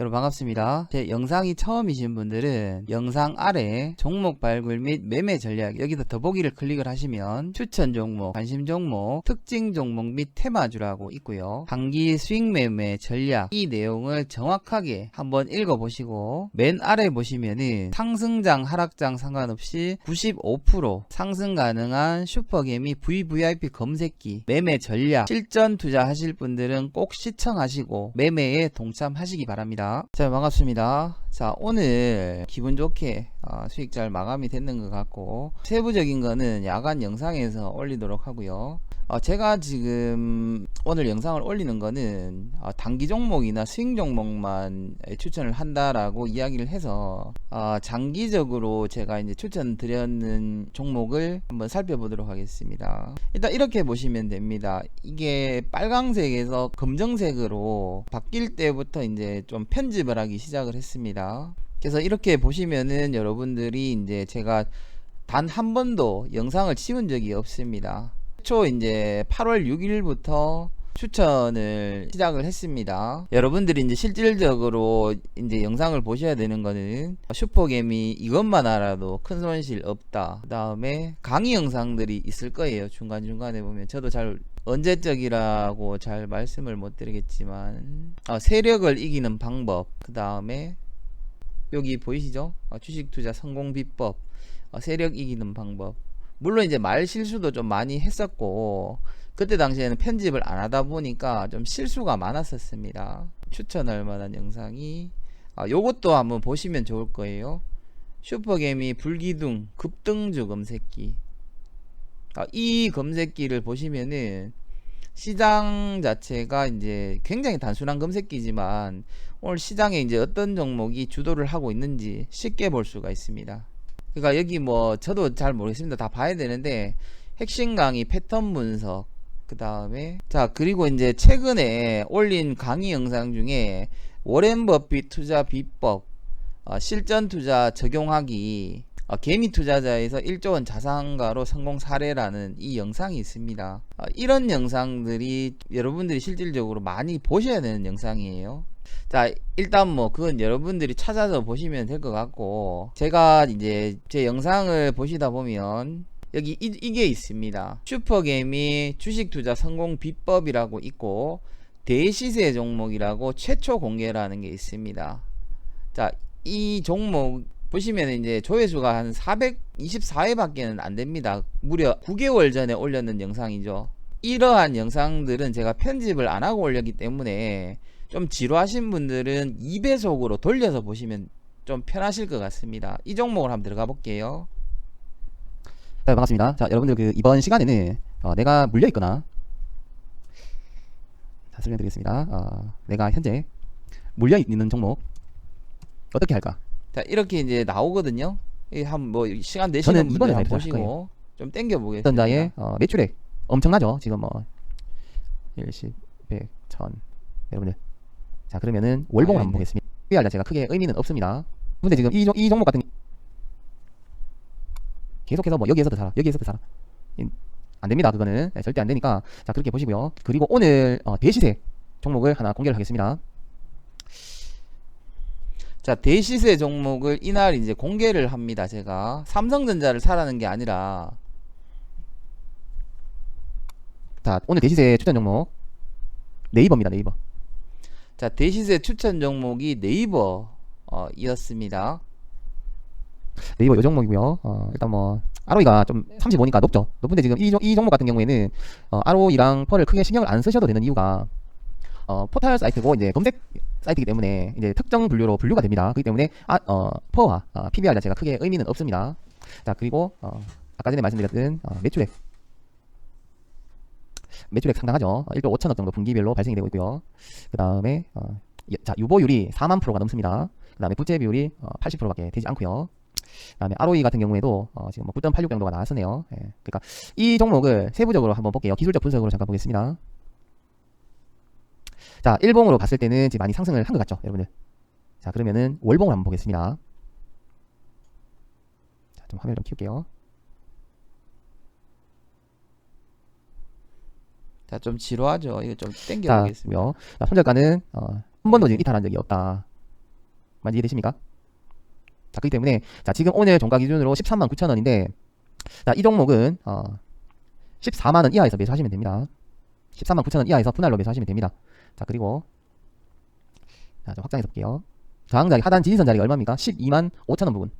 여러분 반갑습니다. 제 영상이 처음이신 분들은 영상 아래 종목 발굴 및 매매 전략 여기서 더보기를 클릭을 하시면 추천 종목, 관심 종목, 특징 종목 및 테마주라고 있고요. 단기 수익 매매 전략 이 내용을 정확하게 한번 읽어보시고 맨 아래 보시면은 상승장 하락장 상관없이 95% 상승 가능한 슈퍼개미 VVIP 검색기 매매 전략 실전 투자하실 분들은 꼭 시청하시고 매매에 동참하시기 바랍니다. 자 반갑습니다. 자 오늘 기분 좋게 어, 수익 잘 마감이 됐는 것 같고 세부적인 거는 야간 영상에서 올리도록 하고요. 어, 제가 지금 오늘 영상을 올리는 거는 어, 단기 종목이나 스윙 종목만 추천을 한다라고 이야기를 해서 어, 장기적으로 제가 이제 추천드렸는 종목을 한번 살펴보도록 하겠습니다. 일단 이렇게 보시면 됩니다. 이게 빨강색에서 검정색으로 바뀔 때부터 이제 좀 편집을 하기 시작을 했습니다. 그래서 이렇게 보시면은 여러분들이 이제 제가 단 한 번도 영상을 치운 적이 없습니다. 초 이제 8월 6일부터 추천을 시작을 했습니다. 여러분들이 이제 실질적으로 이제 영상을 보셔야 되는 거는 슈퍼개미 이것만 알아도 큰 손실 없다. 그 다음에 강의 영상들이 있을 거예요. 중간중간에 보면 저도 잘 언제적이라고 잘 말씀을 못 드리겠지만 어, 세력을 이기는 방법 그 다음에 여기 보이시죠? 어, 주식 투자 성공 비법 어, 세력 이기는 방법 물론 이제 말 실수도 좀 많이 했었고 그때 당시에는 편집을 안 하다 보니까 좀 실수가 많았었습니다. 추천할 만한 영상이 아, 요것도 한번 보시면 좋을 거예요. 슈퍼개미 불기둥 급등주 검색기 아, 이 검색기를 보시면은 시장 자체가 이제 굉장히 단순한 검색기지만 오늘 시장에 이제 어떤 종목이 주도를 하고 있는지 쉽게 볼 수가 있습니다. 그러니까 여기 뭐 저도 잘 모르겠습니다. 다 봐야 되는데 핵심 강의 패턴 분석 그 다음에 자 그리고 이제 최근에 올린 강의 영상 중에 워렌 버핏 투자 비법 어, 실전 투자 적용하기 어, 개미 투자자에서 1조 원 자산가로 성공 사례라는 이 영상이 있습니다. 어, 이런 영상들이 여러분들이 실질적으로 많이 보셔야 되는 영상이에요. 자, 일단 뭐 그건 여러분들이 찾아서 보시면 될 것 같고 제가 이제 제 영상을 보시다 보면 여기 이, 이게 있습니다. 슈퍼개미 주식 투자 성공 비법이라고 있고 대시세 종목이라고 최초 공개라는 게 있습니다. 자, 이 종목 보시면 이제 조회수가 한 424회밖에는 안 됩니다. 무려 9개월 전에 올렸는 영상이죠. 이러한 영상들은 제가 편집을 안 하고 올렸기 때문에 좀 지루하신 분들은 2배속으로 돌려서 보시면 좀 편하실 것 같습니다. 이 종목을 한번 들어가 볼게요. 네, 반갑습니다. 자, 여러분들 그 이번 시간에는 어, 내가 물려 있거나 자, 설명드리겠습니다. 어, 내가 현재 물려 있는 종목 어떻게 할까? 자, 이렇게 이제 나오거든요. 한뭐 시간 내시는 분들 이번에 한번 잘 보시고 좀 땡겨 보겠습니다. 어떤 자의 어, 매출액 엄청나죠? 지금 뭐 1, 10, 100, 1000 여러분들 자 그러면은 월봉을 아, 한번 네. 보겠습니다. PBR 자체가 크게 의미는 없습니다. 근데 지금 이, 종- 이 종목 같은 계속해서 뭐 여기에서도 살아 여기에서도 살아 이- 안 됩니다 그거는 네, 절대 안 되니까 자 그렇게 보시고요 그리고 오늘 어, 대시세 종목을 하나 공개를 하겠습니다 자, 대시세 종목을 이날 이제 공개를 합니다. 제가. 삼성전자를 사라는 게 아니라. 자 오늘 대시세 추천 종목. 네이버입니다 네이버. 자, 대시세 추천 종목이 네이버 어, 이었습니다. 네이버 요 종목이고요. 어, 일단 뭐 ROE가 좀 35니까 높죠. 높은데 지금 이, 종- 이 종목 같은 경우에는 어, ROE랑 펄을 크게 신경을 안 쓰셔도 되는 이유가 어, 포털 사이트고 이제 검색 사이트이기 때문에 이제 특정 분류로 분류가 됩니다 그렇기 때문에 아, 어, 퍼와 어, PBR 자체가 크게 의미는 없습니다 자 그리고 어, 아까 전에 말씀드렸던 어, 매출액 매출액 상당하죠 어, 1조 5천억 정도 분기별로 발생이 되고 있고요 그 다음에 어, 예, 자 유보율이 4만 프로가 넘습니다 그 다음에 부채 비율이 어, 80%밖에 되지 않고요 그다음에 ROE 같은 경우에도 어, 지금 뭐 9.86 정도가 나왔었네요. 예. 그러니까 이 종목을 세부적으로 한번 볼게요. 기술적 분석으로 잠깐 보겠습니다. 자, 일봉으로 봤을 때는 지금 많이 상승을 한 것 같죠, 여러분들. 자, 그러면은 월봉을 한번 보겠습니다. 자, 좀 화면 좀 키울게요. 자, 좀 지루하죠. 이거 좀 땡겨 자, 보겠습니다. 고요 자, 손절가는 어, 한 번도 지금 이탈한 적이 없다. 많이 이해되십니까? 자, 그렇기 때문에 자, 지금 오늘 종가 기준으로 13만 9천 원인데 자, 이 종목은 어, 14만 원 이하에서 매수하시면 됩니다. 14만 9천 원 이하에서 분할로 매수하시면 됩니다. 자, 그리고 자, 좀 확장해서 볼게요. 저항 자리 하단 지지선 자리가 얼마입니까? 12만 5천 원 부분.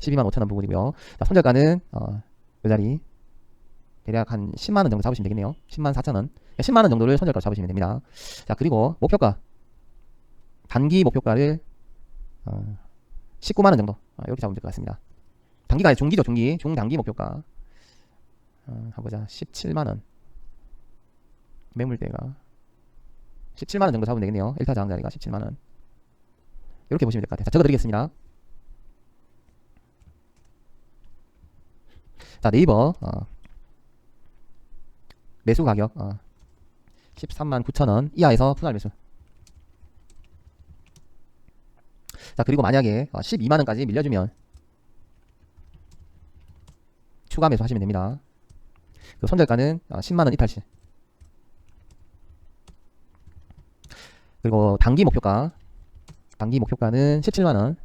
12만 5천 원 부분이고요. 자, 손절가는 어, 이 자리 대략 한 10만 원 정도 잡으시면 되겠네요. 10만 4천 원. 10만 원 정도를 손절가 잡으시면 됩니다. 자, 그리고 목표가 단기 목표가를 어, 19만 원 정도 어, 이렇게 잡으면 될 것 같습니다. 단기가 아니라 중기죠, 중기. 중단기 목표가 어, 한번 보자. 17만 원. 매물대가 17만 원 정도 잡으면 되겠네요. 1타 저항 자리가 17만 원. 이렇게 보시면 될 것 같아요. 자, 적어 드리겠습니다. 자, 네이버 어, 매수 가격 어, 13만 9천 원 이하에서 분할 매수. 자, 그리고 만약에 어, 12만 원까지 밀려주면 추가 매수 하시면 됩니다. 그 손절가는 어, 10만 원 이탈시. 그리고 단기 목표가 단기 목표가는 17만 원.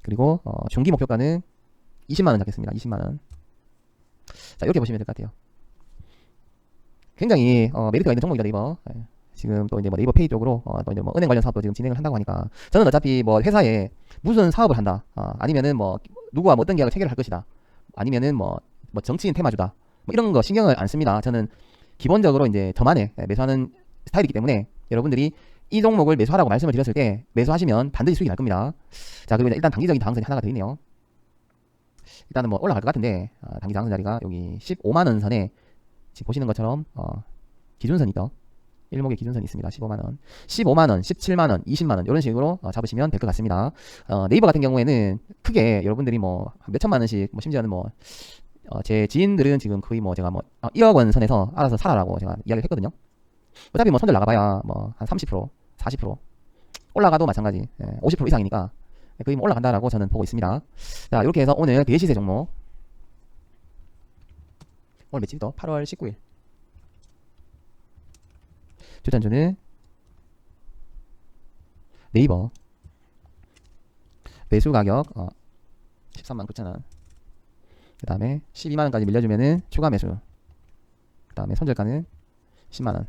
그리고 어, 중기 목표가는 20만 원 잡겠습니다. 20만 원. 자 이렇게 보시면 될 것 같아요. 굉장히 어, 메리트가 있는 종목이다 네이버. 예. 지금 또 이제 뭐 네이버 페이 쪽으로 어, 또 이제 뭐 은행 관련 사업도 지금 진행을 한다고 하니까 저는 어차피 뭐 회사에 무슨 사업을 한다. 어, 아니면은 뭐 누구와 뭐 어떤 계약을 체결할 것이다. 아니면은 뭐, 뭐 정치인 테마주다. 뭐 이런 거 신경을 안 씁니다. 저는 기본적으로 이제 저만의 예, 매수하는 스타일이기 때문에 여러분들이 이 종목을 매수하라고 말씀을 드렸을 때 매수하시면 반드시 수익이 날 겁니다. 자 그리고 일단 단기적인 당선이 하나가 더 있네요. 일단은 뭐 올라갈 것 같은데 어, 단기 당선 자리가 여기 15만 원 선에 지금 보시는 것처럼 어, 기준선이 있죠. 일목의 기준선이 있습니다. 15만 원, 15만 원, 17만 원, 20만 원 이런 식으로 어, 잡으시면 될 것 같습니다. 어, 네이버 같은 경우에는 크게 여러분들이 뭐 몇천만 원씩 뭐 심지어는 뭐 어, 제 지인들은 지금 거의 뭐 제가 뭐 어, 1억 원 선에서 알아서 살아라고 제가 이야기를 했거든요. 어차피 뭐 손절 나가봐야 뭐 한 30%, 40% 올라가도 마찬가지. 예, 50% 이상이니까. 거의 뭐 올라간다라고 저는 보고 있습니다. 자 이렇게 해서 오늘 대시세 종목. 오늘 며칠이죠? 8월 19일. 추천주는 네이버. 매수 가격 어, 13만 9천원. 그 다음에 12만원까지 밀려주면은 추가 매수. 그 다음에 손절가는 10만원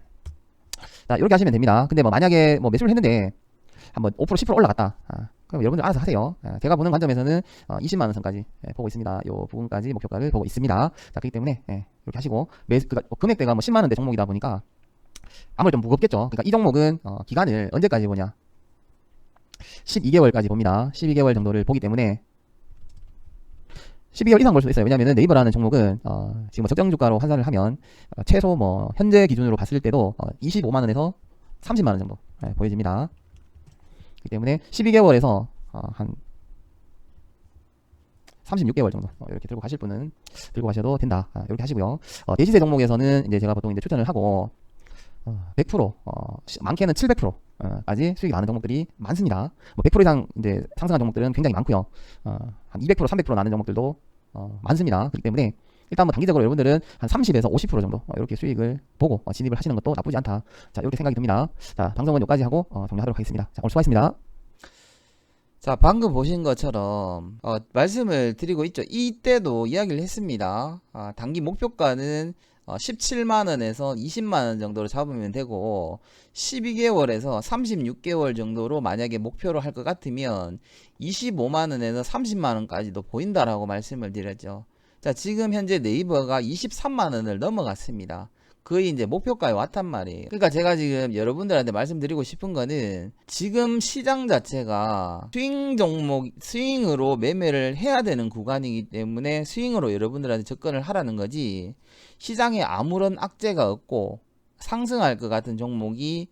자 이렇게 하시면 됩니다. 근데 뭐 만약에 뭐 매수를 했는데 한번 5% 10% 올라갔다. 아, 그럼 여러분들 알아서 하세요. 아, 제가 보는 관점에서는 어, 20만 원 선까지 예, 보고 있습니다. 요 부분까지 목표가를 보고 있습니다. 자 그렇기 때문에 예, 이렇게 하시고 매수 그 금액대가 뭐 10만 원대 종목이다 보니까 아무래도 좀 무겁겠죠. 그러니까 이 종목은 어, 기간을 언제까지 보냐? 12개월까지 봅니다. 12개월 정도를 보기 때문에 12개월 이상 볼 수도 있어요. 왜냐하면 네이버라는 종목은 어, 지금 뭐 적정 주가로 환산을 하면 어, 최소 뭐 현재 기준으로 봤을 때도 어, 25만 원에서 30만 원 정도 예, 보여집니다. 그렇기 때문에 12개월에서 어, 한 36개월 정도 어, 이렇게 들고 가실 분은 들고 가셔도 된다. 아, 이렇게 하시고요. 어, 대시세 종목에서는 이제 제가 보통 이제 추천을 하고 어, 100% 어, 시- 많게는 700% 어, 까지 수익이 나는 종목들이 많습니다. 뭐 100% 이상 이제 상승한 종목들은 굉장히 많고요. 어, 한200% 300% 나는 종목들도 어, 많습니다. 그렇기 때문에 일단 뭐 단기적으로 여러분들은 한 30에서 50% 정도 어, 이렇게 수익을 보고 어, 진입을 하시는 것도 나쁘지 않다. 자 이렇게 생각이 듭니다. 자 방송은 여기까지 하고 어, 종료하도록 하겠습니다. 자 오늘 수고하셨습니다. 자, 방금 보신 것처럼 어, 말씀을 드리고 있죠. 이때도 이야기를 했습니다. 아, 단기 목표가는 어, 17만 원에서 20만 원 정도로 잡으면 되고 12개월에서 36개월 정도로 만약에 목표로 할 것 같으면 25만 원에서 30만 원까지도 보인다라고 말씀을 드렸죠. 자, 지금 현재 네이버가 23만 원을 넘어갔습니다. 거의 이제 목표가에 왔단 말이에요. 그러니까 제가 지금 여러분들한테 말씀드리고 싶은 거는 지금 시장 자체가 스윙 종목, 스윙으로 매매를 해야 되는 구간이기 때문에 스윙으로 여러분들한테 접근을 하라는 거지 시장에 아무런 악재가 없고 상승할 것 같은 종목이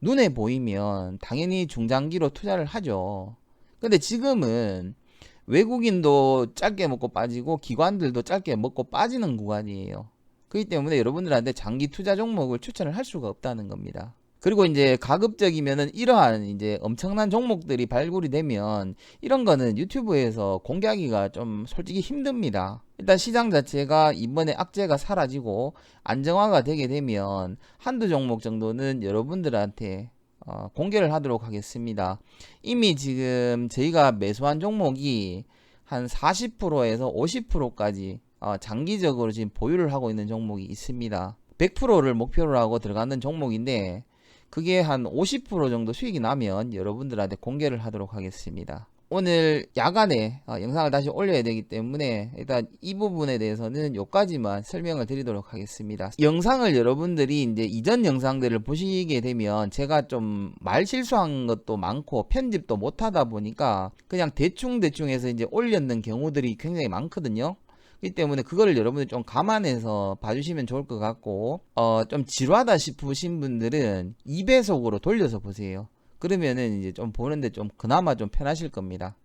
눈에 보이면 당연히 중장기로 투자를 하죠. 근데 지금은 외국인도 짧게 먹고 빠지고 기관들도 짧게 먹고 빠지는 구간이에요. 그렇기 때문에 여러분들한테 장기 투자 종목을 추천을 할 수가 없다는 겁니다. 그리고 이제 가급적이면은 이러한 이제 엄청난 종목들이 발굴이 되면 이런 거는 유튜브에서 공개하기가 좀 솔직히 힘듭니다. 일단 시장 자체가 이번에 악재가 사라지고 안정화가 되게 되면 한두 종목 정도는 여러분들한테 어, 공개를 하도록 하겠습니다. 이미 지금 저희가 매수한 종목이 한 40%에서 50%까지 어, 장기적으로 지금 보유를 하고 있는 종목이 있습니다. 100%를 목표로 하고 들어가는 종목인데 그게 한 50% 정도 수익이 나면 여러분들한테 공개를 하도록 하겠습니다. 오늘 야간에 어, 영상을 다시 올려야 되기 때문에 일단 이 부분에 대해서는 여기까지만 설명을 드리도록 하겠습니다. 영상을 여러분들이 이제 이전 영상들을 보시게 되면 제가 좀 말 실수한 것도 많고 편집도 못하다 보니까 그냥 대충 대충 해서 이제 올렸는 경우들이 굉장히 많거든요. 그렇기 때문에 그거를 여러분들 좀 감안해서 봐주시면 좋을 것 같고 어 좀 지루하다 싶으신 분들은 2배속으로 돌려서 보세요. 그러면은 이제 좀 보는데 좀 그나마 좀 편하실 겁니다.